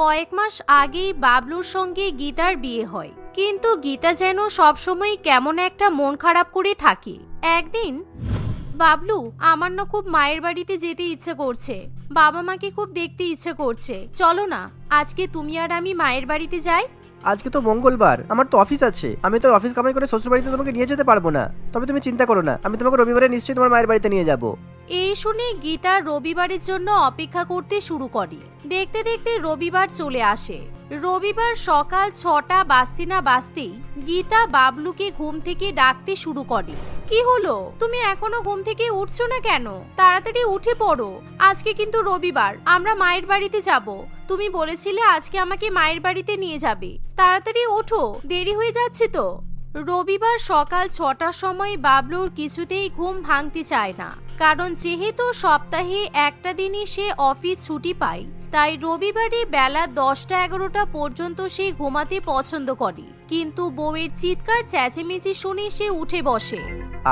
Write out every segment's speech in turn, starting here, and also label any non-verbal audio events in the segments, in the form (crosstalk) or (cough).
কয়েক মাস আগেই বাবলুর সঙ্গে গীতার বিয়ে হয়। কিন্তু গীতা যেন সবসময় কেমন একটা মন খারাপ করে থাকে। একদিন, বাবলু, আমার না খুব মায়ের বাড়িতে যেতে ইচ্ছে করছে। বাবা মাকে খুব দেখতে ইচ্ছে করছে। চলো না, আজকে তুমি আর আমি মায়ের বাড়িতে যাই। আজকে তো মঙ্গলবার। আমার তো অফিস আছে। আমি তো অফিস কামাই করে শ্বশুর বাড়িতে তোমাকে নিয়ে যেতে পারব না। তবে তুমি চিন্তা করো না। আমি তোমাকে রবিবারে নিশ্চয়ই তোমার মায়ের বাড়িতে নিয়ে যাব। এই শুনে গীতা রবিবারের জন্য অপেক্ষা করতে শুরু করে। দেখতে দেখতে রবিবার চলে আসে। রবিবার সকাল ছটা বাজতে না বাজতেই গীতা বাবলুকে ঘুম থেকে ডাকতে শুরু করে। কি হলো? তুমি এখনও ঘুম থেকে উঠছো না কেন? তাড়াতাড়ি উঠে পড়ো। আজকে কিন্তু রবিবার, আমরা মায়ের বাড়িতে যাব। তুমি বলেছিলে আজকে আমাকে মায়ের বাড়িতে নিয়ে যাবে। তাড়াতাড়ি ওঠো, দেরি হয়ে যাচ্ছে তো। রবিবার সকাল ছটার সময় বাবলুর কিছুতেই ঘুম ভাঙতে চায় না। কারণ যেহেতু সপ্তাহে একটা দিনই সে অফিস ছুটি পায় তাই রবিবারে বেলা দশটা এগারোটা পর্যন্ত সে ঘুমাতে পছন্দ করে। কিন্তু বউয়ের চিৎকার, চেঁচেমেচি শুনে সে উঠে বসে।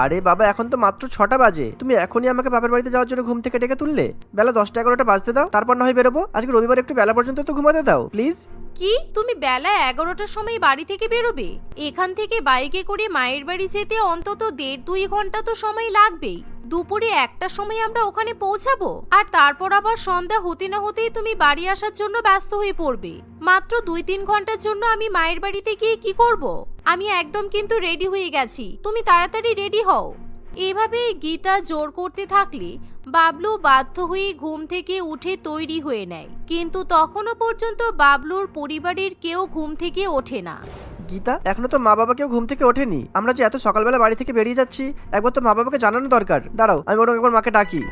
আরে বাবা, এখন তো মাত্র ছটা বাজে। তুমি এখনই আমাকে বাপের বাড়িতে যাওয়ার জন্য ঘুম থেকে ডেকে তুললে? বেলা দশটা এগারোটা বাজতে দাও, তারপর না হয় বেরোবো। আজকে রবিবার একটু বেলা পর্যন্ত তো ঘুমাতে দাও, প্লিজ। কি? তুমি বেলা এগারোটার সময় বাড়ি থেকে বেরোবে? এখান থেকে বাইকে করে মায়ের বাড়ি যেতে অন্তত দেড় দুই ঘণ্টা তো সময় লাগবেই। দুপুরে একটা সময় আমরা ওখানে পৌঁছাবো। আর তারপর আবার সন্ধ্যা হতে না হতেই তুমি বাড়ি আসার জন্য ব্যস্ত হয়ে পড়বে। মাত্র দুই তিন ঘণ্টার জন্য আমি মায়ের বাড়িতে গিয়ে কি করব? আমি একদম কিন্তু রেডি হয়ে গেছি। তুমি তাড়াতাড়ি রেডি হও। এভাবে গীতা জোর করতে থাকলে বাবলু বাধ্য হয়ে ঘুম থেকে উঠে তৈরি হয়ে নেয়। কিন্তু তখনও পর্যন্ত বাবলুর পরিবারের কেউ ঘুম থেকে ওঠে না। গীতা, এখনও তো মা বাবাকেও ঘুম থেকে ওঠেনি। আমরা যে এত সকালবেলা বাড়ি থেকে বেরিয়ে যাচ্ছি, একবার তো মা বাবাকে জানানো দরকার। দাঁড়াও, আমি বরং একবার মাকে ডাকি।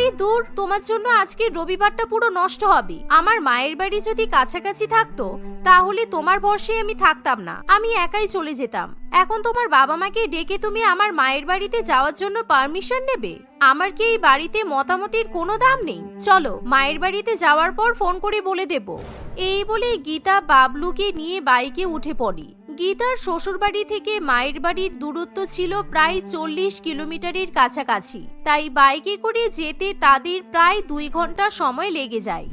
আরে দূর, তোমার জন্য আজকে রবিবারটা পুরো নষ্ট হবে। আমার মায়ের বাড়ি যদি কাছাকাছি থাকতো, তাহলে তোমার ভরসে আমি থাকতাম না। আমি একাই চলে যেতাম। এখন তোমার বাবা মাকে ডেকে তুমি আমার মায়ের বাড়িতে যাওয়ার জন্য পারমিশন নেবে? আমার কি এই বাড়িতে মতামতের কোনো দাম নেই? চলো, মায়ের বাড়িতে যাওয়ার পর ফোন করে বলে দেব। এই বলে গীতা বাবলুকে নিয়ে বাইকে উঠে পড়ি। গীতার শ্বশুরবাড়ি থেকে মায়ের বাড়ির দূরত্ব ছিল প্রায় চল্লিশ কিলোমিটারের কাছাকাছি। তাই বাইকে করে যেতে তাদের প্রায় দুই ঘণ্টা সময় লেগে যায়।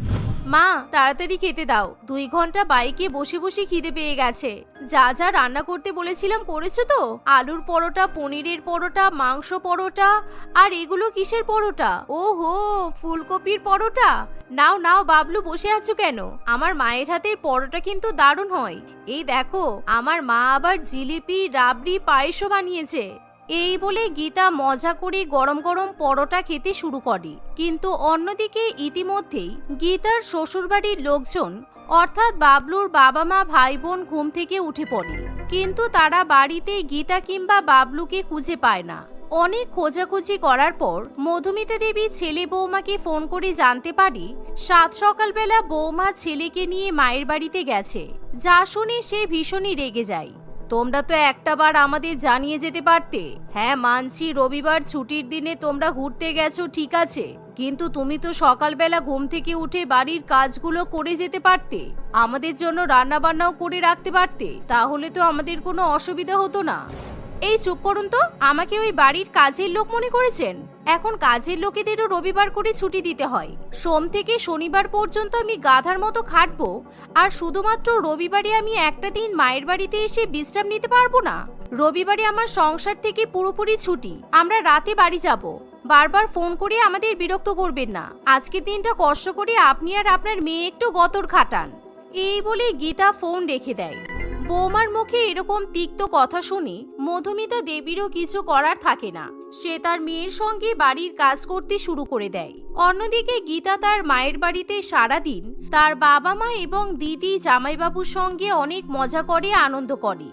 মা, তাড়াতাড়ি খেতে দাও। দুই ঘণ্টা বাইকে বসে বসে খিদে পেয়ে গেছে। যা যা রান্না করতে বলেছিলাম করেছ তো? আলুর পরোটা, পনিরের পরোটা, মাংস পরোটা, আর এগুলো কিসের পরোটা? ও হো ফুলকপির পরোটা? নাও নাও, বাবলু, বসে আছো কেন? আমার মায়ের হাতের পরোটা কিন্তু দারুণ হয়। এই দেখো, আমার মা আবার জিলিপি, রাবড়ি, পায়েসও বানিয়েছে। এই বলে গীতা মজা করে গরম গরম পরোটা খেতে শুরু করে। কিন্তু অন্যদিকে ইতিমধ্যেই গীতার শ্বশুরবাড়ির লোকজন অর্থাৎ বাবলুর বাবা মা ভাই বোন ঘুম থেকে উঠে পড়ে। কিন্তু তারা বাড়িতে গীতা কিংবা বাবলুকে খুঁজে পায় না। অনেক খোঁজাখুঁজি করার পর মধুমিতা দেবী ছেলে বৌমাকে ফোন করে জানতে পারি, সাত সকালবেলা বৌমা ছেলেকে নিয়ে মায়ের বাড়িতে গেছে। যা শুনে সে ভীষণই রেগে যায়। তোমরা তো একটাবার আমাদের জানিয়ে যেতে পারতে। হ্যাঁ মানছি রবিবার ছুটির দিনে তোমরা ঘুরতে গেছো, ঠিক আছে। কিন্তু তুমি তো সকালবেলা ঘুম থেকে উঠে বাড়ির কাজগুলো করে যেতে পারতে। আমাদের জন্য রান্নাবান্নাও করে রাখতে পারতে। তাহলে তো আমাদের কোনো অসুবিধা হতো না। এই চুপ করুন তো, আমাকে ওই বাড়ির কাজের লোক মনে করেছেন? এখন কাজের লোকেদেরও রবিবার করে ছুটি দিতে হয়। সোম থেকে শনিবার পর্যন্ত আমি গাধার মতো খাটবো, আর শুধুমাত্র রবিবারে আমি একটা দিন মায়ের বাড়িতে এসে বিশ্রাম নিতে পারব না। রবিবারে আমার সংসার থেকে পুরোপুরি ছুটি, আমরা রাতে বাড়ি যাব। বারবার ফোন করে আমাদের বিরক্ত করবেন না। আজকের দিনটা কষ্ট করে আপনি আর আপনার মেয়ে একটু গতর খাটান। এই বলে গীতা ফোন রেখে দেয়। বৌমার মুখে এরকম তিক্ত কথা শুনে মধুমিতা দেবীরও কিছু করার থাকে না। সে তার মেয়ের সঙ্গে বাড়ির কাজ করতে শুরু করে দেয়। অন্যদিকে গীতা তার মায়ের বাড়িতে সারাদিন তার বাবা মা এবং দিদি জামাইবাবুর সঙ্গে অনেক মজা করে, আনন্দ করে।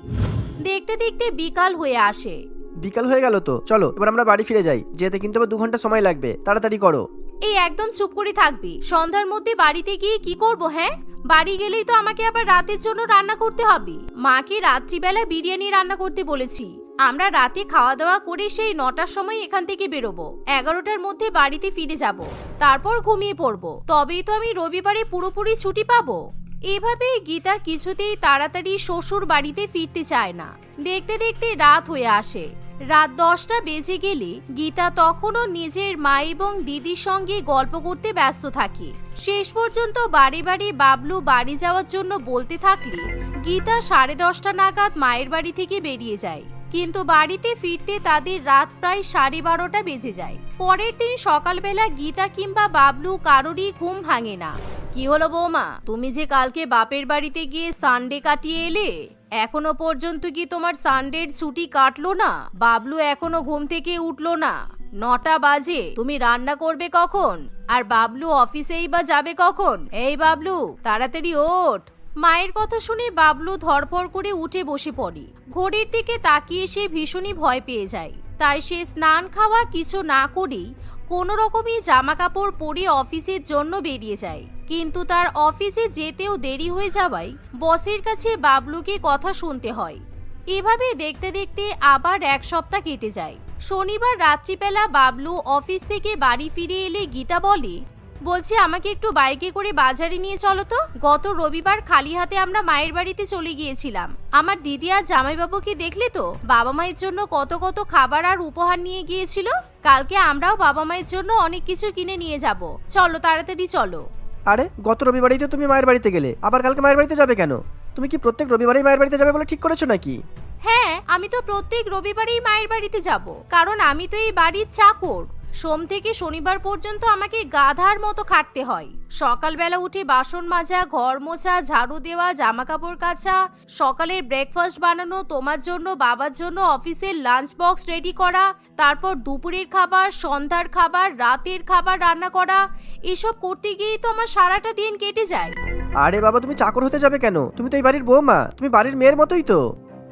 দেখতে দেখতে বিকাল হয়ে আসে। বিকাল হয়ে গেল তো। চলো, এবার আমরা বাড়ি ফিরে যাই। যেতে কিন্তু আবার দু ঘণ্টা সময় লাগবে। তাড়াতাড়ি করো। এই একদম চুপ করে থাকবি। সন্ধ্যার মধ্যে বাড়িতে গিয়ে কি করব হ্যাঁ? বাড়ি গেলেই তো আমাকে আবার রাতের জন্য রান্না করতে হবে। মাকে রাত্রিবেলা বিরিয়ানি রান্না করতে বলেছি। আমরা রাতে খাওয়া দাওয়া করে সেই নটার সময় এখান থেকে বেরোবো। এগারোটার মধ্যে বাড়িতে ফিরে যাব। তারপর ঘুমিয়ে পড়ব। তবেই তো আমি রবিবারে পুরোপুরি ছুটি পাবো। এভাবে গীতা কিছুতেই তাড়াতাড়ি শ্বশুর বাড়িতে ফিরতে চায় না। দেখতে দেখতে রাত হয়ে আসে। রাত দশটা বেজে গেলে গীতা তখনও নিজের মা এবং দিদির সঙ্গে গল্প করতে ব্যস্ত থাকে। শেষ পর্যন্ত বাড়ি বাড়ি বাবলু বাড়ি যাওয়ার জন্য বলতে থাকলে গীতা সাড়ে দশটা নাগাদ মায়ের বাড়ি থেকে বেরিয়ে যায়। কিন্তু বাড়িতে ফিরতে তাদের রাত প্রায় সাড়ে বারোটা বেজে যায়। পরের দিন সকালবেলা গীতা কিংবা বাবলু কারোরই ঘুম ভাঙে না। কি হলো বৌমা? তুমি যে কালকে বাপের বাড়িতে গিয়ে সানডে কাটিয়ে এলে, এখনও পর্যন্ত কি তোমার সানডের ছুটি কাটলো না? বাবলু এখনও ঘুম থেকে উঠল না। নটা বাজে, তুমি রান্না করবে কখন? আর বাবলু অফিসেই বা যাবে কখন? এই বাবলু, তাড়াতাড়ি ওঠ। মায়ের কথা শুনে বাবলু ধরপড় করে উঠে বসে পড়ে। ঘড়ির দিকে তাকিয়ে সে ভীষণই ভয় পেয়ে যায়। তাই সে স্নান খাওয়া কিছু না করেই কোনো রকমই জামা কাপড় পরে অফিসের জন্য বেরিয়ে যায়। কিন্তু তার অফিসে যেতেও দেরি হয়ে যাওয়ায় বসের কাছে বাবলুকে কথা শুনতে হয়। এভাবে দেখতে দেখতে আবার এক সপ্তাহ কেটে যায়। শনিবার রাত্রিবেলা বাবলু অফিস থেকে বাড়ি ফিরে এলে গীতা বলে, বলছি, আমাকে একটু বাইকে করে বাজারে নিয়ে চলো তো। গত রবিবার খালি হাতে আমরা মায়ের বাড়িতে চলে গিয়েছিলাম। আমার দিদি আর জামাইবাবুকে দেখলে তো? বাবা মায়ের জন্য কত কত খাবার আর উপহার নিয়ে গিয়েছিল। কালকে আমরাও বাবা মায়ের জন্য অনেক কিছু কিনে নিয়ে যাব। চলো, তাড়াতাড়ি চলো। আরে, গত রবিবারেই তো তুমি মায়ের বাড়িতে গেলে। আবার কালকে মায়ের বাড়িতে যাবে কেন? তুমি কি প্রত্যেক রবিবারেই মায়ের বাড়িতে যাবে বলে ঠিক করেছ নাকি? হ্যাঁ আমি তো প্রত্যেক রবিবারেই মায়ের বাড়িতে যাব। কারণ আমি তো এই বাড়ির চাকর। সোম থেকে শনিবার পর্যন্ত আমাকে গাধার মতো খাটতে হয়। সকালবেলা উঠে বাসন মাজা, ঘর মোছা, ঝাড়ু দেওয়া জামা কাপড় কাচা, সকালের ব্রেকফাস্ট বানানো, তোমার জন্য, বাবার জন্য অফিসের লাঞ্চ বক্স রেডি করা, তারপর দুপুরের খাবার, সন্ধ্যার খাবার, রাতের খাবার রান্না করা, এসব করতে গিয়েই তো আমার সারাটা দিন কেটে যায়। আরে বাবা, তুমি চাকর হতে যাবে কেন? তুমি তো এই বাড়ির বৌমা, তুমি বাড়ির মেয়ের মতোই তো।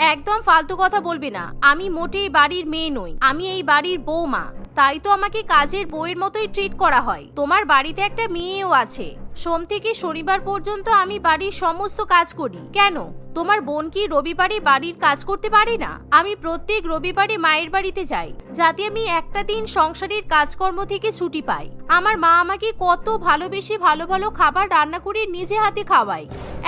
একদম ফালতু কথা বলবি না। আমি মোটেই বাড়ির মেয়ে নই। আমি এই বাড়ির বৌমা তাই তো আমাকে কাজের বউয়ের মতোই ট্রিট করা হয়। তোমার বাড়িতে একটা মেয়েও আছে। সোম থেকে শনিবার পর্যন্ত আমি বাড়ির সমস্ত কাজ করি। কেন? তোমার বোন কি রবিবারে বাড়ির কাজ করতে পারে না? আমি প্রত্যেক রবিবারে মায়ের বাড়িতে যাই, যাতে আমি একটা দিন সংসারের কাজকর্ম থেকে ছুটি পাই। আমার মা আমাকে কত ভালোবেসে ভালো ভালো খাবার রান্না করে নিজে হাতে খাওয়ায়।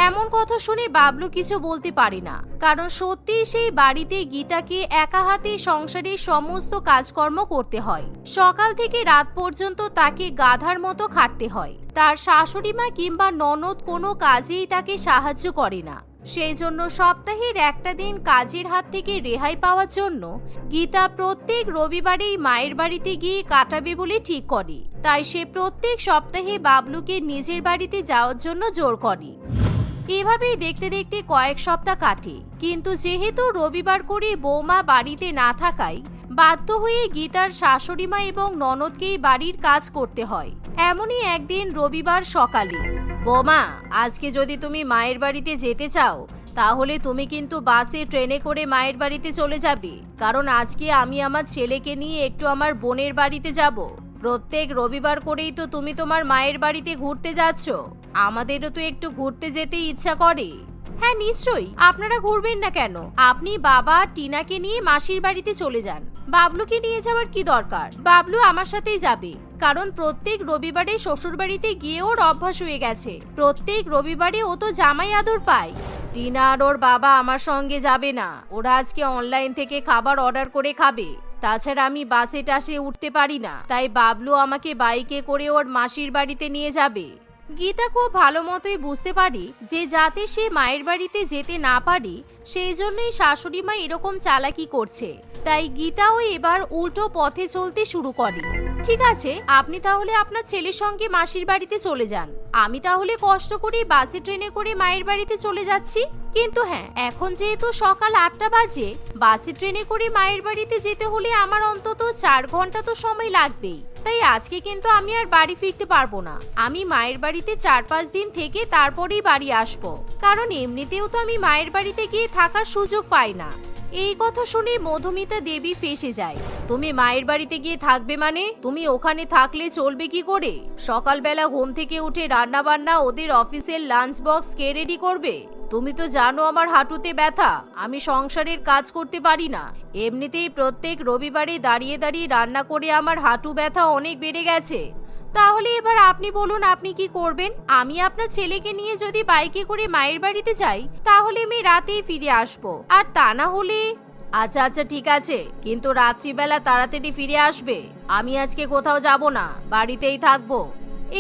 এমন কথা শুনে বাবলু কিছু বলতে পারে না, কারণ সত্যি সেই বাড়িতে গীতাকে একা হাতে সংসারের সমস্ত কাজকর্ম করতে হয়। সকাল থেকে রাত পর্যন্ত তাকে গাধার মতো খাটতে হয়। তার শাশুড়ি মা কিংবা ননদ কোনো কাজেই তাকে সাহায্য করে না। সেই জন্য সপ্তাহের একটা দিন কাজের হাত থেকে রেহাই পাওয়ার জন্য গীতা প্রত্যেক রবিবারেই মায়ের বাড়িতে গিয়ে কাটাবে বলে ঠিক করে। তাই সে প্রত্যেক সপ্তাহে বাবলুকে নিজের বাড়িতে যাওয়ার জন্য জোর করে। এভাবেই দেখতে দেখতে কয়েক সপ্তাহ কাটে। কিন্তু যেহেতু রবিবার করে বৌমা বাড়িতে না থাকায় বাধ্য হয়ে গীতার শাশুড়িমা এবং ননদকেই বাড়ির কাজ করতে হয়। এমনই একদিন রবিবার সকালে বৌমা, আজকে যদি তুমি মায়ের বাড়িতে যেতে চাও, তাহলে তুমি কিন্তু বাসে, ট্রেনে করে মায়ের বাড়িতে চলে যাবে। কারণ আজকে আমি আমার ছেলেকে নিয়ে একটু আমার বোনের বাড়িতে যাব। প্রত্যেক রবিবার করেই তো তুমি তোমার মায়ের বাড়িতে ঘুরতে যাচ্ছ। আমাদেরও তো একটু ঘুরতে যেতে ইচ্ছা করে। হ্যাঁ নিশ্চয়ই। আপনারা ঘুরবেন না কেন? আপনি বাবা টিনাকে নিয়ে মাসির বাড়িতে চলে যান। বাবলুকে নিয়ে যাওয়ার কি দরকার? বাবলু আমার সাথেই যাবে। কারণ প্রত্যেক রবিবারে শ্বশুর বাড়িতে গিয়ে ওর অভ্যাস হয়ে গেছে। প্রত্যেক রবিবারে ও তো জামাই আদর পায়। টিনা আর ওর বাবা আমার সঙ্গে যাবে না। ওরা আজকে অনলাইন থেকে খাবার অর্ডার করে খাবে। তাছাড়া আমি বাসে টাসে উঠতে পারি না। তাই বাবলু আমাকে বাইকে করে ওর মাসির বাড়িতে নিয়ে যাবে। গীতা খুব ভালো মতোই বুঝতে পারি যে যাতে সে মায়ের বাড়িতে যেতে না পারি, সেই জন্যই শাশুড়ি মা এরকম চালাকি করছে। তাই গীতাও এবার উল্টো পথে চলতে শুরু করে। ঠিক আছে, আপনি তাহলে আপনার ছেলের সঙ্গে মাসির বাড়িতে চলে যান। আমি তাহলে কষ্ট করে বাসে, ট্রেনে করে মায়ের বাড়িতে চলে যাচ্ছি। কিন্তু হ্যাঁ এখন যেহেতু সকাল আটটা বাজে, বাসে, ট্রেনে করে মায়ের বাড়িতে যেতে হলে আমার অন্তত চার ঘণ্টা তো সময় লাগবেই। তাই আজকে কিন্তু আমি আর বাড়ি ফিরতে পারব না। আমি মায়ের বাড়িতে চার পাঁচ দিন থেকে তারপরেই বাড়ি আসব। কারণ এমনিতেও তো আমি মায়ের বাড়িতে গিয়ে থাকার সুযোগ পাই না। এই কথা শুনে মধুমিতা দেবী ফেসে যায়। তুমি মায়ের বাড়িতে গিয়ে থাকবে মানে? তুমি ওখানে থাকলে চলবে কি করে? সকালবেলা ঘুম থেকে উঠে রান্না বান্না ওদের অফিসের লাঞ্চ বক্স কে রেডি করবে? তুমি তো জানো আমার হাঁটুতে ব্যথা। আমি সংসারের কাজ করতে পারি না। এমনিতেই প্রত্যেক রবিবারে দাঁড়িয়ে দাঁড়িয়ে রান্না করে আমার হাঁটু ব্যথা অনেক বেড়ে গেছে। তাহলে এবার আপনি বলুন আপনি কি করবেন? আমি আপনার ছেলেকে নিয়ে যদি বাইকে করে মায়ের বাড়িতে যাই, তাহলে আমি রাতেই ফিরে আসব। আর তা না হলে আচ্ছা আচ্ছা ঠিক আছে। কিন্তু রাত্রিবেলা তাড়াতাড়ি ফিরে আসবে। আমি আজকে কোথাও যাব না। বাড়িতেই থাকব।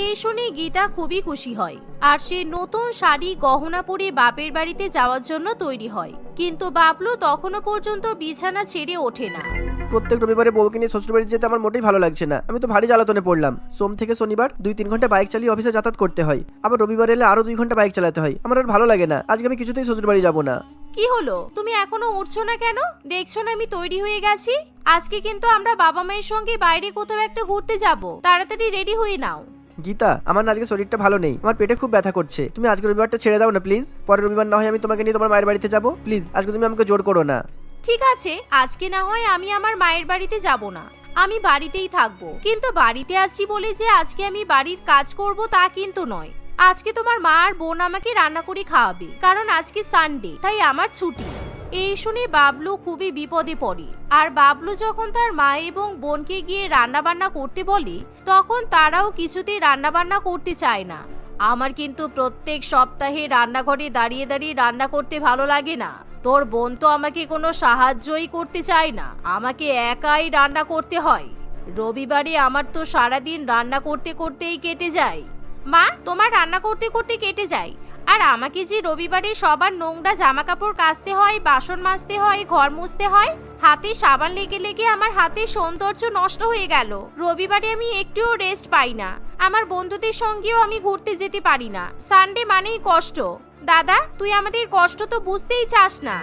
এই শুনে গীতা খুবই খুশি হয়। আর সে নতুন শাড়ি গহনা পরে বাপের বাড়িতে যাওয়ার জন্য তৈরি হয়। কিন্তু বাবলু তখনও পর্যন্ত বিছানা ছেড়ে ওঠে না। প্রত্যেক রবিবারে বউকে নিয়ে শ্বশুরবাড়ি যেতে আমার মোটেই ভালো লাগছে না। আমি তো ভারী জ্বালাতনে পড়লাম। সোম থেকে শনিবার দুই তিন ঘণ্টা বাইক চালিয়ে অফিসে যাতায়াত করতে হয়। আবার রবিবার এলে আরও দুই ঘণ্টা বাইক চালাতে হয়। আমার আর ভালো লাগে না। আজকে আমি কিছুতেই শ্বশুরবাড়ি যাব না। কি হলো? তুমি এখনও উঠছো না কেন? দেখছ না আমি তৈরি হয়ে গেছি? আজকে কিন্তু আমরা বাবা মায়ের সঙ্গে বাইরে কোথাও একটা ঘুরতে যাব। তাড়াতাড়ি রেডি হয়ে নাও। গীতা, আমার আজকে শরীরটা ভালো নেই। আমার পেটে খুব ব্যথা করছে। তুমি আজকে রবিবারটা ছেড়ে দাও না প্লিজ পরের রবিবার না হয় আমি তোমাকে নিয়ে তোমার মায়ের বাড়িতে যাব। প্লিজ আজকে তুমি আমাকে জোর করো না। ঠিক আছে, আজকে না হয় আমি আমার মায়ের বাড়িতে যাব না। আমি বাড়িতেই থাকব। কিন্তু বাড়িতে আছি বলে যে আজকে আমি বাড়ির কাজ করব তা কিন্তু নয়। আজকে তোমার মা আর বোন আমাকে রান্না করে খাওয়াবে। কারণ আজকে সানডে তাই আমার ছুটি। এই শুনে বাবলু খুবই বিপদে পড়ে। আর বাবলু যখন তার মা এবং বোনকে গিয়ে রান্না বান্না করতে বলে, তখন তারাও কিছুতেই রান্না বান্না করতে চায় না। আমার কিন্তু প্রত্যেক সপ্তাহে রান্নাঘরে দাঁড়িয়ে দাঁড়িয়ে রান্না করতে ভালো লাগে না। তোর বোন তো আমাকে কোনো সাহায্যই করতে চায় না। আমাকে একাই রান্না করতে হয়। রবিবারে আমার তো সারাদিন রান্না করতে করতেই কেটে যায়। মা, তোমার রান্না করতে করতে কেটে যায়। আর আমাকে যে রবিবারে সবার নোংরা জামা কাপড় কাচতে হয়, বাসন মাজতে হয়, ঘর মুছতে হয়, হাতে সাবান লেগে লেগে আমার হাতের সৌন্দর্য নষ্ট হয়ে গেল। রবিবারে আমি একটুও রেস্ট পাই না। আমার বন্ধুদের সঙ্গেও আমি ঘুরতে যেতে পারি না। সানডে মানেই কষ্ট। দাদা, তুই আমাদের কষ্ট তো বুঝতেই চাস না।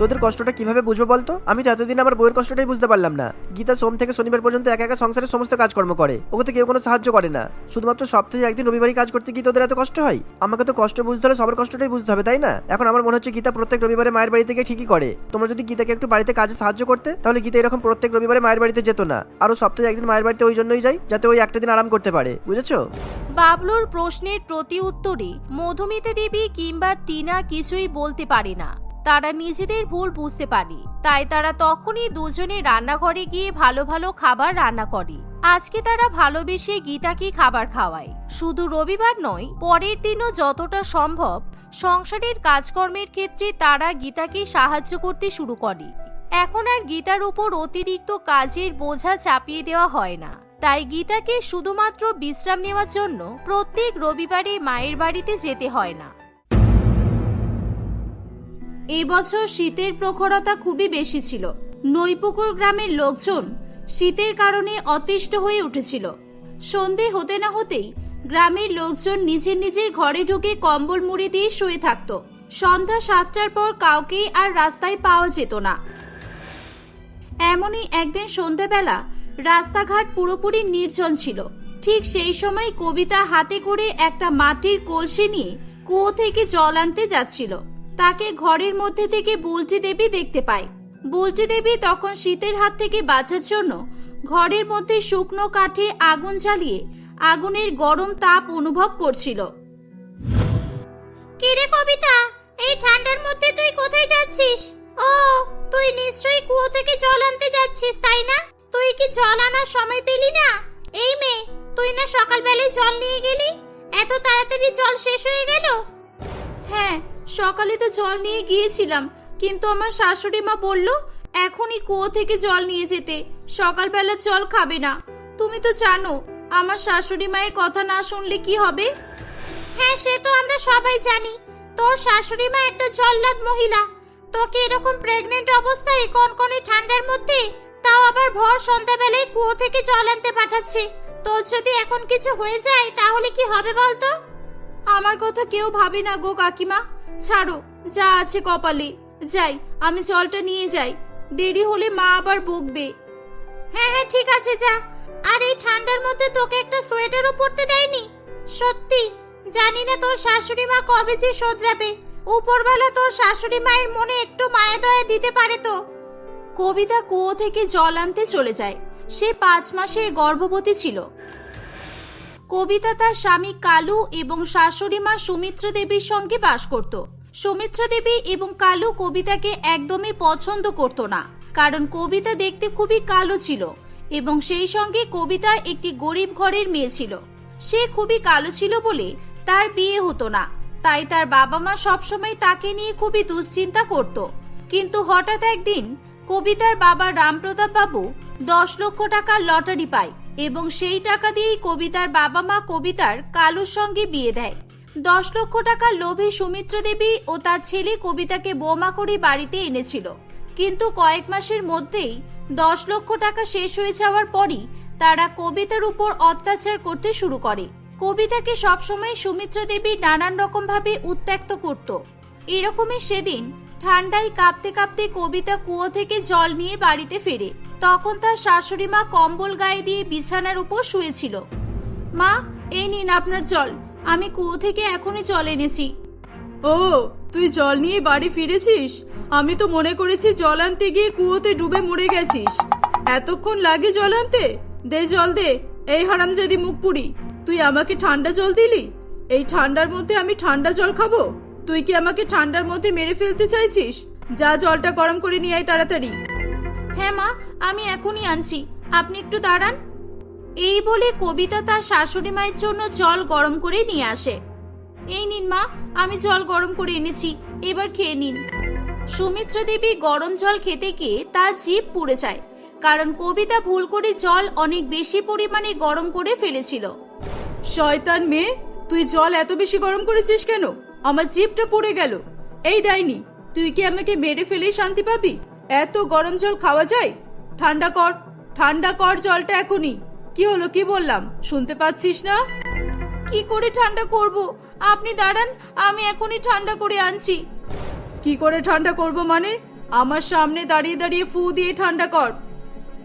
তোদের কষ্টটা কীভাবে বুঝব বলতো? আমি তো এতদিন আমার বইয়ের কষ্টটাই বুঝতে পারলাম না। গীতা সোম থেকে শনিবার পর্যন্ত একা একা সংসারের সমস্ত কাজকর্ম করে। ওকে তো কেউ কোনো সাহায্য করে না। শুধুমাত্র সপ্তাহে একদিন রবিবারই কাজ করতে গিয়ে তোদের এত কষ্ট হয়? আমাকে তো কষ্ট বুঝতে হলে সবার কষ্টটাই বুঝতে হবে, তাই না? এখন আমার মনে হচ্ছে গীতা প্রত্যেক রবিবারে মায়ের বাড়িতে গিয়ে ঠিকই করে। তোমরা যদি গীতাকে একটু বাড়িতে কাজে সাহায্য করতে, তাহলে গীতা এরকম প্রত্যেক রবিবারে মায়ের বাড়িতে যেত না। আরও সপ্তাহে একদিন মায়ের বাড়িতে ওই জন্যই যাই, যাতে ওই একটা দিন আরাম করতে পারে। বুঝেছ? বাবলুর প্রশ্নের প্রতি উত্তরে মধুমিতা দেবী কিংবা টিনা কিছুই বলতে পারে না। তারা নিজেদের ভুল বুঝতে পারে, তাই তারা তখনই দুজনে রান্নাঘরে গিয়ে ভালো ভালো খাবার রান্না করে। আজকে তারা ভালোবেসে গীতাকে খাবার খাওয়ায়। শুধু রবিবার নয়, পরের দিনও যতটা সম্ভব সংসারের কাজকর্মের ক্ষেত্রে তারা গীতাকে সাহায্য করতে শুরু করে। এখন আর গীতার উপর অতিরিক্ত কাজের বোঝা চাপিয়ে দেওয়া হয় না। তাই গীতাকে শুধুমাত্র বিশ্রাম নেওয়ার জন্য প্রত্যেক রবিবারে মায়ের বাড়িতে যেতে হয় না। এই বছর শীতের প্রখরতা খুবই বেশি ছিল। নৈপুকুর গ্রামের লোকজন শীতের কারণে অতিষ্ঠ হয়ে উঠেছিল। সন্ধে হতে না হতেই গ্রামের লোকজন নিজের নিজের ঘরে ঢুকে কম্বল মুড়ি দিয়ে শুয়ে থাকতো। সন্ধ্যা সাতটার পর কাউকেই আর রাস্তায় পাওয়া যেত না। এমনই একদিন সন্ধেবেলা রাস্তাঘাট পুরোপুরি নির্জন ছিল। ঠিক সেই সময় কবিতা হাতে করে একটা মাটির কলসি নিয়ে কুয়ো থেকে জল আনতে যাচ্ছিল। তাকে ঘরের মধ্যে থেকে বুলটি দেবী দেখতে পায়। বুলটি দেবী তখন শীতের হাত থেকে বাঁচার জন্য ঘরের মধ্যে শুকনো কাঠে আগুন জ্বালিয়ে আগুনের গরম তাপ অনুভব করছিল। কিরে কবিতা, এই ঠান্ডার মধ্যে তুই জল নিয়ে গিয়েছিলাম, কিন্তু আমার শাশুড়ি মা বলল, এখনই কুয়ো থেকে জল নিয়ে যেতে, সকালবেলা জল খাবে না। তুমি তো জানো, আমার শাশুড়ি মায়ের কথা না শুনলে কি হবে? হ্যাঁ সে তো আমরা সবাই জানি, তোর শাশুড়ি মা একটা জল্লাদ মহিলা। তোকে এরকম প্রেগনেন্ট অবস্থায় কনকনে ঠান্ডার মধ্যে, তাও আবার ভর সন্ধ্যাবেলায় কুয়ো থেকে জল আনতে পাঠাচ্ছে। তোর যদি এখন কিছু হয়ে যায়, তাহলে কি হবে বলতো? আমার কথা কেউ ভাবে না গো কাকিমা। ছাড়ো যা আছে কপালে। যাই আমি জলটা নিয়ে যাই। দেরি হলে মা আবার বকবে। হ্যাঁ হ্যাঁ ঠিক আছে যা। আর এই ঠান্ডার মধ্যে তোকে একটা সোয়েটারও পরতে দেয়নি? সত্যি? জানি না তোর শাশুড়ি মা কবে যে শোধরাবে। উপরবেলা তোর শাশুড়ি মায়ের মনে একটু মায়া দয়া দিতে পারে তো। কবিতা কুয়ো থেকে জল আনতে চলে যায়। সে পাঁচ মাসের গর্ভবতী ছিল। কবিতা তার স্বামী কালু এবং শাশুড়ি মা সুমিত্র দেবীর সঙ্গে বাস করত। সুমিত্র দেবী এবং কালু কবিতাকে একদমই পছন্দ করত না, কারণ কবিতা দেখতে খুবই কালো ছিল এবং সেই সঙ্গে কবিতা একটি গরিব ঘরের মেয়ে ছিল। সে খুবই কালো ছিল বলে তার বিয়ে হতো না, তাই তার বাবা মা সবসময় তাকে নিয়ে খুবই দুশ্চিন্তা করত। কিন্তু হঠাৎ একদিন কবিতার বাবা রামপ্রতাপ বাবু দশ লক্ষ টাকার লটারি পায় এবং সেই টাকা দিয়েই কবিতার বাবা মা কবিতার কালুর সঙ্গে বিয়ে দেয়। দশ লক্ষ টাকা লোভে সুমিত্র দেবী ও তার ছেলে কবিতাকে বোমা করে বাড়িতে এনেছিল। কিন্তু কয়েক মাসের মধ্যেই দশ লক্ষ টাকা শেষ হয়ে যাওয়ার পরই তারা কবিতার উপর অত্যাচার করতে শুরু করে। কবিতাকে সবসময় সুমিত্রা দেবী নানান রকম ভাবে উত্ত্যক্ত করত। এরকমই সেদিন ঠান্ডায় কাঁপতে কাঁপতে কবিতা কুয়ো থেকে জল নিয়ে বাড়িতে ফেরে। তখন তার শাশুড়ি মা কম্বল গায়ে দিয়ে বিছানার উপর শুয়েছিল। মা, এই নিন আপনার জল। আমি কুয়ো থেকে এখনই জল এনেছি। ও তুই জল নিয়ে বাড়ি ফিরেছিস? আমি তো মনে করেছি জল আনতে গিয়ে কুয়োতে ডুবে মরে গেছিস। এতক্ষণ লাগে জল আনতে? দে জল দে এই হারামজাদি মুখ পুরি তুই আমাকে ঠান্ডা জল দিলি? এই ঠান্ডার মধ্যে আমি ঠান্ডা জল খাব? তুই কি আমাকে ঠান্ডার মধ্যে মেরে ফেলতে চাইছিস? যা জলটা গরম করে নিয়ে আয় তাড়াতাড়ি। হ্যাঁ মা আমি এখনই আনছি। আপনি একটু দাঁড়ান। এই বলে কবিতা তার শাশুড়ি মায়ের জন্য জল গরম করে নিয়ে আসে। এই নিন মা, আমি জল গরম করে এনেছি, এবার খেয়ে নিন। সুমিত্রা দেবী গরম জল খেতে গিয়ে তার জিভ পুড়ে যায়, কারণ কবিতা ভুল করে জল অনেক বেশি পরিমাণে গরম করে ফেলেছিল। শয়তান মেয়ে, তুই জল এত বেশি গরম করেছিস কেন? আমার জিভটা পুড়ে গেল। এই ডাইনি, তুই কি আমাকে মেরে ফেলেই শান্তি পাবি? এত গরম জল খাওয়া যায়? ঠান্ডা কর ঠান্ডা কর জলটা এখনই। কি হলো, কি বললাম? শুনতে পাচ্ছিস না? কি করে ঠান্ডা করব? আপনি দাঁড়ান, আমি এখনই ঠান্ডা করে আনছি। কি করে ঠান্ডা করব মানে? আমার সামনে দাঁড়িয়ে দাঁড়িয়ে ফু দিয়ে ঠান্ডা কর।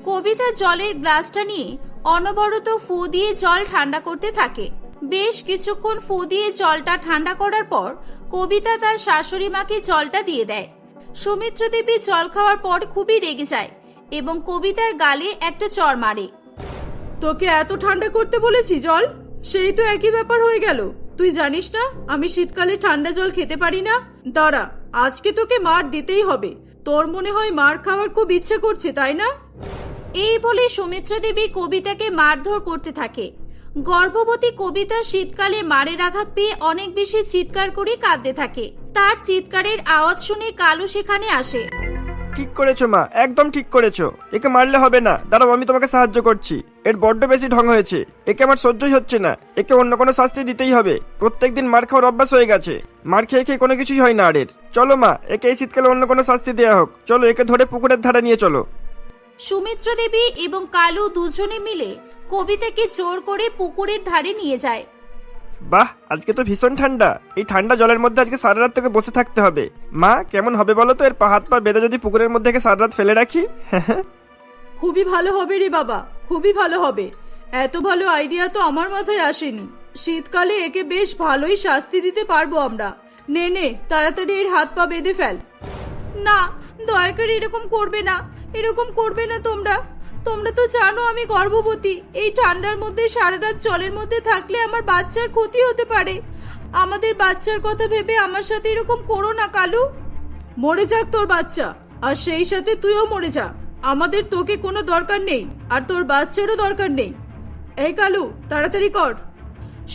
কবিতা জলের গ্লাসটা নিয়ে অনবরত ফু দিয়ে জল ঠান্ডা করতে থাকে। বেশ কিছুক্ষণ ফু দিয়ে জলটা ঠান্ডা করার পর কবিতা তার শাশুড়ি মাকে জলটা দিয়ে দেয়। সৌমিত্র দেবী জল খাওয়ার পর খুবই রেগে যায় এবং কবিতার গালে একটা চর মারে। তোকে এত ঠান্ডা করতে বলেছি, জল? সেই তো একই ব্যাপার হয়ে গেল। তুই জানিস না, আমি শীতকালে ঠান্ডা জল খেতে পারি না? দাঁড়া, আজকে তোকে মার দিতেই হবে। তোর মনে হয় মার খাওয়ার খুব ইচ্ছে করছে, তাই না? এই বলে সুমিত্রা দেবী কবিতাকে মারধর করতে থাকে। গর্ভবতী কবিতা শীতকালে মারের আঘাত পেয়ে অনেক বেশি চিৎকার করে কাঁদতে থাকে। তার চিৎকারের আওয়াজ শুনে কালু সেখানে আসে। ঠিক করেছ, মা। একদম ঠিক করেছ। একে মারলে হবে না। দাঁড়াও, আমি তোমাকে সাহায্য করছি। এর বড্ড বেশি ঢং হয়েছে। একে আমার সহ্যই হচ্ছে না। একে অন্য কোনো শাস্তি দিতেই হবে। প্রত্যেকদিন মার খাওয়ার অভ্যাস হয়ে গেছে। মার খেয়ে খেয়ে কোনো কিছুই হয় না আর এর চলো, মা, একে এই শীতকালে অন্য কোনো শাস্তি দেওয়া হোক। চলো, একে ধরে পুকুরের ধারে নিয়ে চলো। সুমিত্রা দেবী এবং কালু দুজনে মিলে কবিতাকে জোর করে পুকুরের ধারে নিয়ে যায়। বাহ, আজকে তো ভীষণ ঠান্ডা। এই ঠান্ডা জলের মধ্যে আজকে সারা রাত তোকে বসে থাকতে হবে। মা, কেমন হবে বলো তো? এর হাত পা বেঁধে যদি পুকুরের মধ্যে সারা রাত ফেলে রাখি? (laughs) খুবই ভালো হবে রে বাবা, খুবই ভালো হবে। এত ভালো আইডিয়া তো আমার মাথায় আসেনি। শীতকালে একে বেশ ভালোই শাস্তি দিতে পারব আমরা। নে নে, তাড়াতাড়ি এর হাত পা বেঁধে ফেল। না, দয়া করে এরকম করবে না। এরকম করবে না তোমরা। তোমরা তো জানো আমি গর্ভবতী। এই ঠান্ডার মধ্যে সারা রাত জলের মধ্যে থাকলে আমার বাচ্চার ক্ষতি হতে পারে। আমাদের বাচ্চার কথা ভেবে আমার সাথে এরকম করো না কালু। মরে যাক তোর বাচ্চা আর সেই সাথে তুইও মরে যা। আমাদের তোকে কোনো দরকার নেই আর তোর বাচ্চারও দরকার নেই। এই কালু তাড়াতাড়ি কর।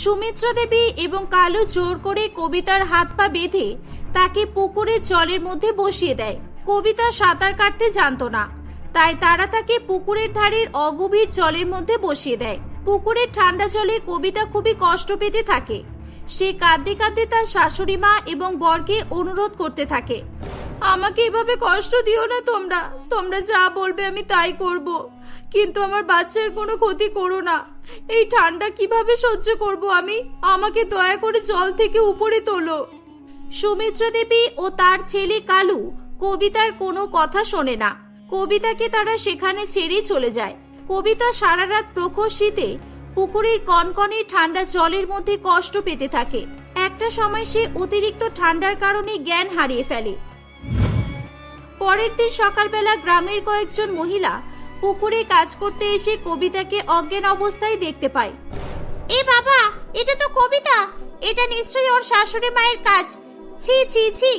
সুমিত্রা দেবী এবং কালু জোর করে কবিতার হাত পা বেঁধে তাকে পুকুরের জলের মধ্যে বসিয়ে দেয়। কবিতা সাঁতার কাটতে জানতো না। তাই তারা তাকে পুকুরের ধারের অগভীর জলের মধ্যে বসিয়ে দেয়। পুকুরের ঠান্ডা জলে কবিতা খুবই কষ্ট পেতে থাকে। সে কাঁদতে কাঁদতে তার শাশুড়ি মা এবং বরকে অনুরোধ করতে থাকে। আমাকে এভাবে কষ্ট দিও না তোমরা। তোমরা যা বলবে আমি তাই করব। কিন্তু আমার বাচ্চার কোনো ক্ষতি করো না। এই ঠান্ডা কীভাবে সহ্য করব আমি? আমাকে দয়া করে জল থেকে উপরে তোলো। সুমিত্রা দেবী ও তার ছেলে কালু কবিতার কোনো কথা শোনে না। কবিতাকে তারা সেখানে ছেড়েই চলে যায়। কবিতা সারা রাত প্রখর শীতে পুকুরের কনকনে ঠান্ডা জলের মধ্যে কষ্ট পেতে থাকে। একটা সময় সে অতিরিক্ত ঠান্ডার কারণে জ্ঞান হারিয়ে ফেলে। পরের দিন সকালবেলা গ্রামের কয়েকজন মহিলা পুকুরে কাজ করতে এসে কবিতাকে অজ্ঞান অবস্থায় দেখতে পায়। এ বাবা, এটা তো কবিতা। এটা নিশ্চয়ই ওর শাশুড়ি মায়ের কাজ। ছি ছি ছি,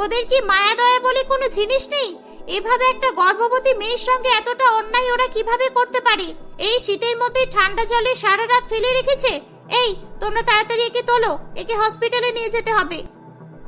ওদের কি মায়া দয়া বলে কোনো জিনিস নেই? এভাবে একটা গর্ভবতী মেয়ের সঙ্গে এতটা অন্যায় ওরা কীভাবে করতে পারে? এই শীতের মধ্যে ঠান্ডা জলে সারা রাত ফেলে রেখেছে? এই, তোমরা তাড়াতাড়ি একে তোলো, একে হসপিটালে নিয়ে যেতে হবে।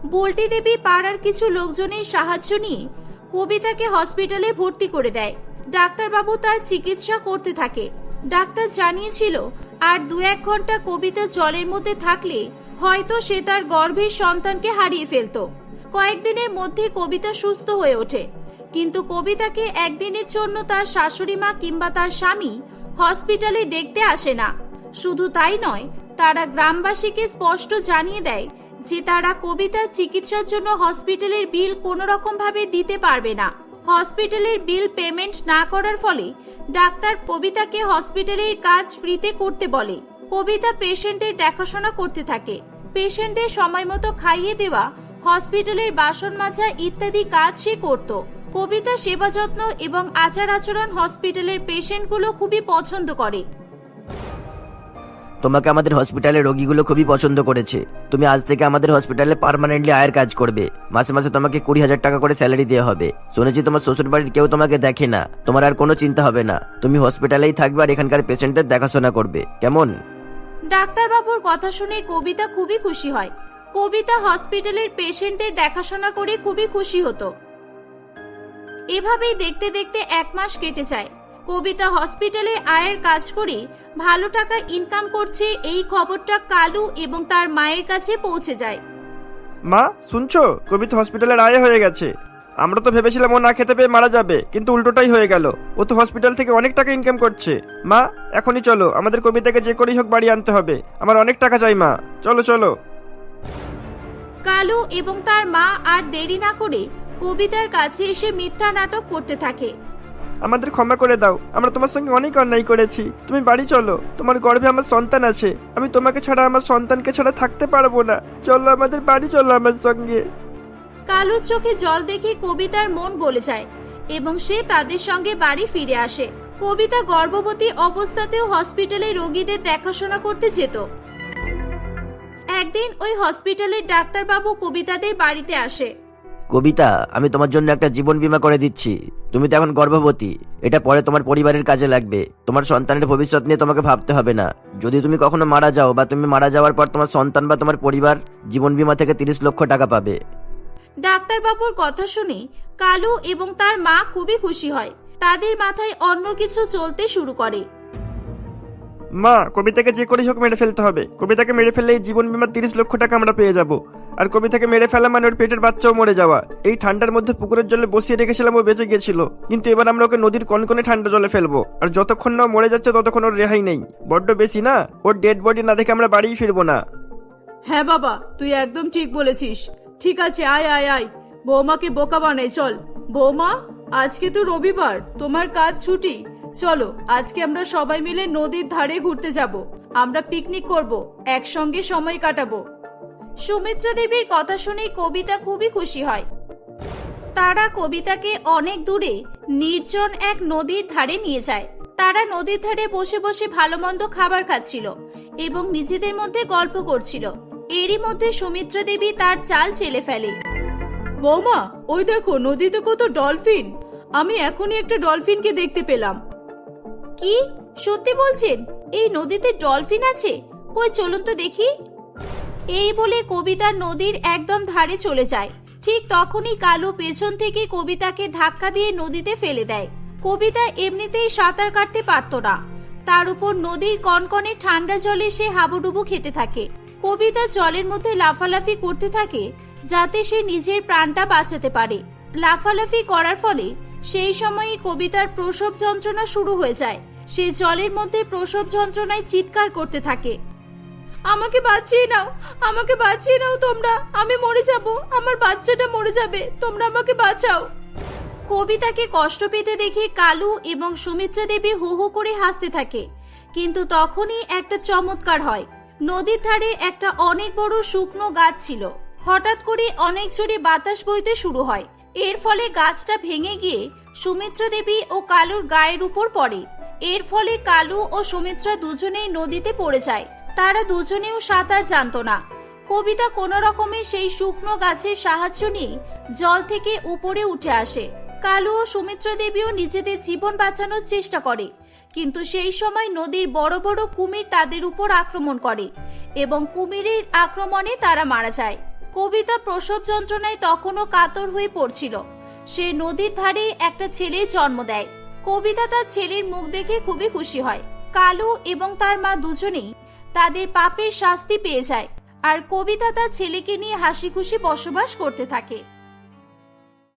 বল্টি দেবী পাড়ার কিছু লোকজনের সাহায্য নিয়ে কবিতাকে হসপিটালে ভর্তি করে দেয়। ডাক্তারবাবু তার চিকিৎসা করতে থাকে। ডাক্তার জানিয়েছিল, আর দু এক ঘণ্টা কবিতা জলের মধ্যে থাকলে হয়তো সে তার গর্ভের সন্তানকে হারিয়ে ফেলতো। কয়েকদিনের মধ্যে কবিতা সুস্থ হয়ে ওঠে। কিন্তু কবিতাকে একদিনের জন্য তার শাশুড়ি মা কিংবা তার স্বামী হসপিটালে দেখতে আসে না। শুধু তাই নয়, তারা গ্রামবাসীকে স্পষ্ট জানিয়ে দেয় যে তারা কবিতার চিকিৎসার জন্য হসপিটালের বিল কোনো রকম ভাবে দিতে পারবে না। হসপিটালের বিল পেমেন্ট না করার ফলে ডাক্তার কবিতাকে হসপিটালের কাজ ফ্রিতে করতে বলে। কবিতা পেশেন্টদের দেখাশোনা করতে থাকে। পেশেন্টদের সময় মতো খাইয়ে দেওয়া, হসপিটালের বাসন মাজা ইত্যাদি কাজ সে করত। কবিতা সেবা যত্ন এবং আচার আচরণ হসপিটালের পেশেন্টগুলো খুবই পছন্দ করে। তোমাকে আমাদের হসপিটালের রোগীগুলো খুবই পছন্দ করেছে। তুমি আজ থেকে আমাদের হসপিটালে পার্মানেন্টলি আয়ের কাজ করবে। মাসে মাসে তোমাকে কুড়ি হাজার টাকা করে স্যালারি দেওয়া হবে। শুনেছি তোমার শ্বশুর বাড়ির কেউ তোমাকে দেখে না। তোমার আর কোনো চিন্তা হবে না। তুমি হসপিটালেই থাকবে আর এখানকার পেশেন্টদের দেখাশোনা করবে। কেমন? ডাক্তারবাবুর কথা শুনে কবিতা খুবই খুশি হয়। কবিতা হসপিটালের পেশেন্টদের দেখাশোনা করে খুবই খুশি হতো। এভাবেই দেখতে দেখতে এক মাস কেটে যায়। কবিতা হসপিটালে আয়ের কাজ করে ভালো টাকা ইনকাম করছে এই খবরটা কালু এবং তার মায়ের কাছে পৌঁছে যায়। মা শুনছো? কবিতা হসপিটালের আয় হয়ে গেছে। আমরা তো ভেবেছিলাম ও না খেতে পেয়ে মারা যাবে কিন্তু উল্টোটাই হয়ে গেল। ও তো হসপিটাল থেকে অনেক টাকা ইনকাম করছে। মা এখনই চলো আমাদের কবিতাকে যে করেই হোক বাড়ি আনতে হবে। আমার অনেক টাকা চাই মা। চলো চলো। কালু এবং তার মা আর দেরি না করে কবিতার কাছে এসে মিথ্যা নাটক করতে থাকে। আমাদের ক্ষমা করে দাও। আমরা তোমার সঙ্গে অনেক অন্যায় করেছি। তুমি বাড়ি চলো। তোমার গর্ভে আমার সন্তান আছে। আমি তোমাকে ছাড়া আমার সন্তানকে ছাড়া থাকতে পারব না। চলো আমাদের বাড়ি চলো আমার সঙ্গে। কালুর চোখে জল দেখে কবিতার মন গলে যায় এবং সে তাদের সঙ্গে বাড়ি ফিরে আসে। কবিতা গর্ভবতী অবস্থাতেও হসপিটালে রোগীদের দেখাশোনা করতে যেত। একদিন ওই হসপিটালের ডাক্তারবাবু কবিতাদের বাড়িতে আসে। কবিতা, আমি তোমার জন্য একটা জীবন বীমা করে দিচ্ছি। তুমি তো এখন গর্ভবতী। এটা পরে তোমার পরিবারের কাজে লাগবে। তোমার সন্তানের ভবিষ্যৎ নিয়ে তোমাকে ভাবতে হবে না। যদি তুমি কখনো মারা যাও বা তুমি মারা যাওয়ার পর তোমার সন্তান বা তোমার পরিবার জীবন বীমা থেকে তিরিশ লক্ষ টাকা পাবে। ডাক্তারবাবুর কথা শুনে কালু এবং তার মা খুবই খুশি হয়। তাদের মাথায় অন্য কিছু চলতে শুরু করে। মা, কবিতাকে যে করেই হোক মেরে ফেলতে হবে। কবিতাকে মেরে ফেললে এই জীবন বিমার তিরিশ লক্ষ টাকা আমরা পেয়ে যাব। আর কবিতাকে মেরে ফেলা মানে ওর পেটের বাচ্চাও মরে যাওয়া। এই ঠান্ডার মধ্যে পুকুরের জলে বসিয়ে রেখেছিলাম, ও বেঁচে গেছিল কিন্তু এবার আমরা ওকে নদীর কনকনে ঠান্ডা জলে ফেলব। আর যতক্ষণ না মরে যাচ্ছে, ততক্ষণ ওর রেহাই নেই। বড্ড বেশি না? ওর ডেড বডি না দেখে আমরা বাড়িই ফিরবো না। হ্যাঁ বাবা, তুই একদম ঠিক বলেছিস। ঠিক আছে, আয় আয় আয়। বৌমাকে বোকা বানাই, চল। বৌমা, আজকে তো রবিবার, তোমার কাজ ছুটি। চলো, আজকে আমরা সবাই মিলে নদীর ধারে ঘুরতে যাব। আমরা পিকনিক করব, একসঙ্গে সময় কাটাবো। সুমিত্রা দেবীর কথা শুনে কবিতা খুবই খুশি হয়। তারা কবিতাকে অনেক দূরে, নির্জন এক নদীর ধারে নিয়ে যায়। তারা নদীর ধারে বসে বসে ভালো মন্দ খাবার খাচ্ছিল এবং নিজেদের মধ্যে গল্প করছিল। এরই মধ্যে সুমিত্রা দেবী তার চাল চেলে ফেলে। বৌমা, ওই দেখো, নদীতে কত ডলফিন আমি এখনই একটা ডলফিনকে দেখতে পেলাম। কি? সত্যি বলছেন? এই নদীতে ডলফিন আছে? কই চলুন তো দেখি। এই বলে কবিতা নদীর একদম ধারে চলে যায়। ঠিক তখনই কালু পেছন থেকে কবিতাকে ধাক্কা দিয়ে নদীতে ফেলে দেয়। কবিতা এমনিতেই সাঁতার কাটতে পারত না। তার উপর নদীর কনকনে ঠান্ডা জলে সে হাবুডুবু খেতে থাকে। কবিতা জলের মধ্যে লাফালাফি করতে থাকে যাতে সে নিজের প্রাণটা বাঁচাতে পারে। লাফালাফি করার ফলে সেই সময়ই কবিতার প্রসব যন্ত্রণা শুরু হয়ে যায়। সে জলের মধ্যে প্রসব যন্ত্রণায় চিৎকার করতে থাকে। আমাকে বাঁচিয়ে নাও, আমাকে বাঁচিয়ে নাও তোমরা, আমি মরে যাব, আমার বাচ্চাটা মরে যাবে, তোমরা আমাকে বাঁচাও। কবিতাকে কষ্ট পেতে দেখে কালু এবং সুমিত্রা দেবী হো হো করে হাসতে থাকে। কিন্তু তখনই একটা চমৎকার হয়। নদীর ধারে একটা অনেক বড় শুকনো গাছ ছিল। হঠাৎ করে অনেক জোরে বাতাস বইতে শুরু হয়। এর ফলে গাছটা ভেঙে গিয়ে সুমিত্রা দেবী ও কালুর গায়ের উপর পড়ে। এর ফলে কালু ও সুমিত্রা দুজনেই নদীতে পড়ে যায়। তারা দুজনেও সাঁতার জানতো না। কবিতা কোনো রকমে সেই শুকনো গাছের সাহায্য নিয়ে জল থেকে উপরে উঠে আসে। কালু ও সুমিত্রা দেবীও নিজেদের জীবন বাঁচানোর চেষ্টা করে। কিন্তু সেই সময় নদীর বড় বড় কুমির তাদের উপর আক্রমণ করে এবং কুমিরের আক্রমণে তারা মারা যায়। কবিতা প্রসব যন্ত্রণায় তখনও কাতর হয়ে পড়ছিল। সে নদীর ধারে একটা ছেলে জন্ম দেয়। কবিতা তার ছেলের মুখ দেখে খুবই খুশি হয়। কালু এবং তার মা দুজনেই তাদের পাপের শাস্তি পেয়ে যায়। আর কবিতা তার ছেলেকে নিয়ে হাসি খুশি বসবাস করতে থাকে।